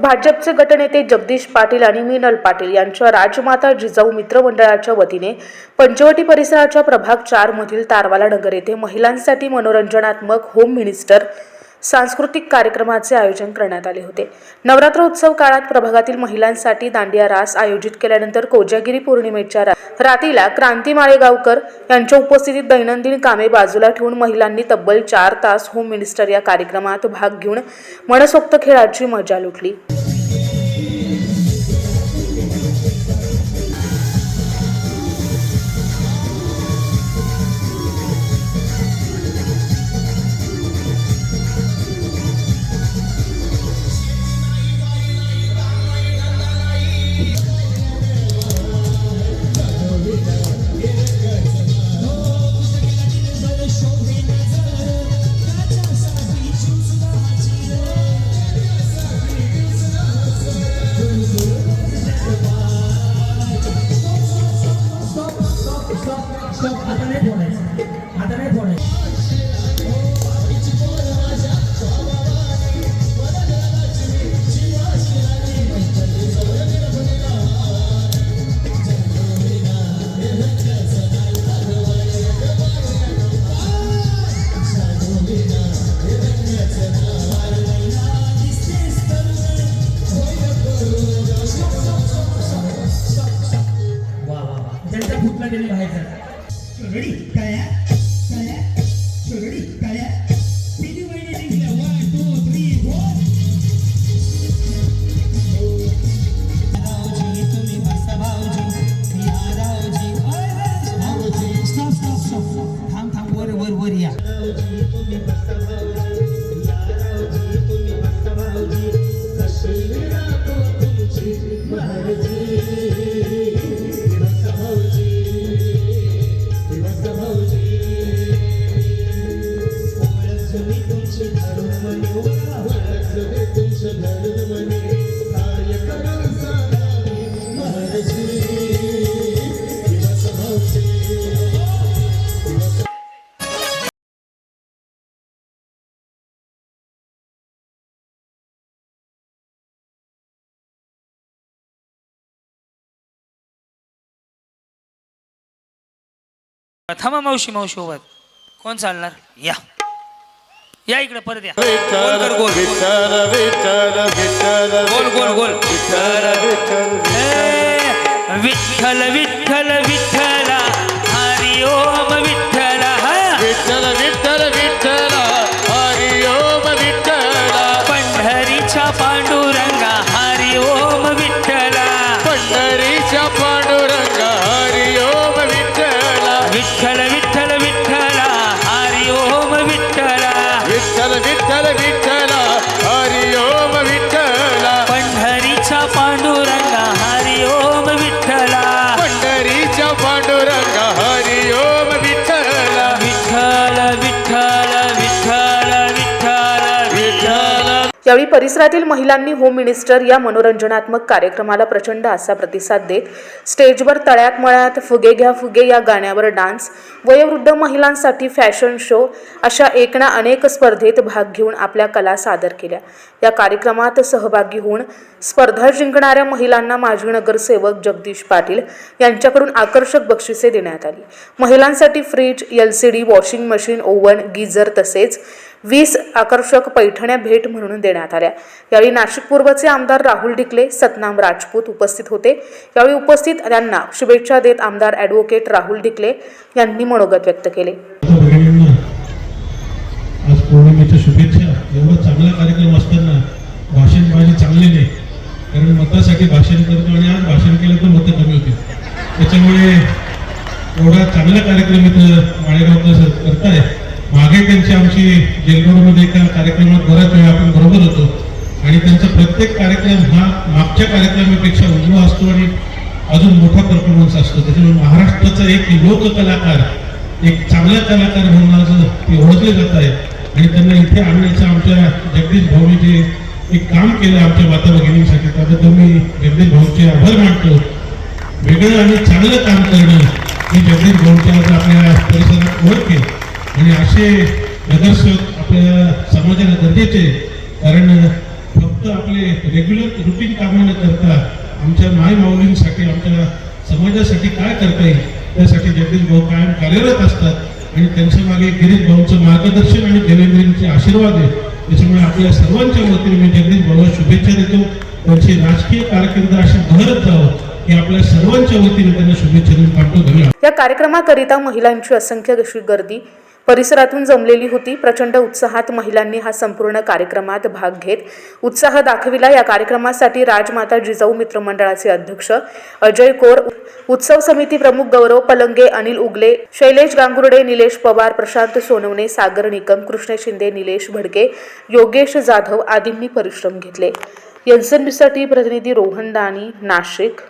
भाजपचे गटनेते जगदीश पाटील आणि मीनल पाटील यांच्या राजमाता जिजाऊ मित्रमंडळाच्या वतीने पंचवटी परिसराच्या प्रभाग चार मधील तारवाला नगर येथे महिलांसाठी मनोरंजनात्मक होम मिनिस्टर सांस्कृतिक कार्यक्रमाचे आयोजन करण्यात आले होते. नवरात्र उत्सव काळात प्रभागातील महिलांसाठी दांडिया रास आयोजित केल्यानंतर कोजागिरी पौर्णिमेच्या रा- रात्रीला क्रांती माळेगावकर यांच्या उपस्थितीत दैनंदिन कामे बाजूला ठेवून महिलांनी तब्बल चार तास होम मिनिस्टर या कार्यक्रमात भाग घेऊन मनसोक्त खेळाची मजा लुटली. त्यांचा बाहेर जातात चोरडी काळ्या काळ्या चोरडी काळ्या. किती महिने जिंकल्या वन टू थ्री फोर थांब थांब. वर वर वर या. थांबा मावशी मावशी सोबत कोण चालणार? या. या इकडे परत या. गोल कर गोल विठ्ठल विठ्ठल विठ्ठल गोल गोल गोल विठ्ठल विठ्ठल ए, विठ्ठल. विठ्ठल विठ्ठला हरी विठ्ठल विठ्ठल यावेळी परिसरातील महिलांनी होम मिनिस्टर या मनोरंजनात्मक कार्यक्रमाला प्रचंड असा प्रतिसाद देत स्टेजवर तळ्यात मळ्यात फुगे घ्या फुगे या गाण्यावर डान्स वयोवृद्ध महिलांसाठी फॅशन शो अशा एक ना अनेक स्पर्धेत भाग घेऊन आपल्या कला सादर केल्या. या कार्यक्रमात सहभागी होऊन स्पर्धा जिंकणाऱ्या महिलांना माजी नगरसेवक जगदीश पाटील यांच्याकडून आकर्षक बक्षिसे देण्यात आली. महिलांसाठी fridge L C D washing machine oven geyser तसेच वीस आकर्षक पैठण्या भेट म्हणून देण्यात आल्या. यावेळी नाशिक पूर्वचे आमदार राहुल डिकले सतनाम राजपूत उपस्थित होते. यावेळी उपस्थित त्यांना शुभेच्छा देत आमदार ॲडव्होकेट राहुल डिकले यांनी मनोगत व्यक्त केले. आज पौर्णिमेच्या शुभेच्छा. एवढा चांगला कार्यक्रम असताना भाषण माझे चांगले नाही. कारण मतासाठी भाषण करतो आणि आज भाषण केलं तर मतं कमी होती त्याच्यामुळे एवढा चांगला कार्यक्रम इथं माळेगावचा करताय मागे त्यांची आमची जेलरोडमध्ये एका कार्यक्रमात बऱ्याच वेळा आपण बरोबर होतो. आणि त्यांचा प्रत्येक कार्यक्रम हा मागच्या कार्यक्रमापेक्षा उजवा असतो आणि अजून मोठा परफॉर्मन्स असतो. त्याच्यामुळे महाराष्ट्राचा एक लोककलाकार एक चांगला कलाकार म्हणून आज ते ओळखले जात आहे आणि त्यांना इथे आणण्याचं आमच्या जगदीश भाऊनी जे एक काम केलं आमच्या माता भगिनींसाठी त्याबद्दल मी जगदीश भाऊचे आभार मानतो. वेगळं आणि चांगलं काम करणं ही जगदीश भाऊच्या आज आपल्या परिसरात ओळखेल आणि असे प्रदर्शक आपल्या समाजाला गरजेचे कारण फक्त आपले रेग्युलर रुटीन कामं न करता आमच्या माय माऊलींसाठी आमच्या समाजासाठी काय करता येईल त्यासाठी जगदीश भाऊ कायम कार्यरत असतात. आणि त्यांच्या मागे गिरीश भाऊंचं मार्गदर्शन आणि देवेंद्रजींचे आशीर्वाद आहे. त्याच्यामुळे आपल्या सर्वांच्या वतीने मी जगदीश भाऊला शुभेच्छा देतो. त्यांची राजकीय कारकीर्द अशी भरत जावं आपल्या सर्वांच्या वतीने त्यांना शुभेच्छा देऊन पाठवतो. या कार्यक्रमाकरिता महिलांची असंख्य अशी गर्दी परिसरातून जमलेली होती. प्रचंड उत्साहात महिलांनी हा संपूर्ण कार्यक्रमात भाग घेत उत्साह दाखविला. या कार्यक्रमासाठी राजमाता जिजाऊ मित्रमंडळाचे अध्यक्ष अजय कोर उत्सव समिती प्रमुख गौरव पलंगे अनिल उगले शैलेश गांगुर्डे निलेश पवार प्रशांत सोनवणे सागर निकम कृष्ण शिंदे निलेश भडके योगेश जाधव आदींनी परिश्रम घेतले. एनसनबीसाठी प्रतिनिधी रोहन दानी नाशिक.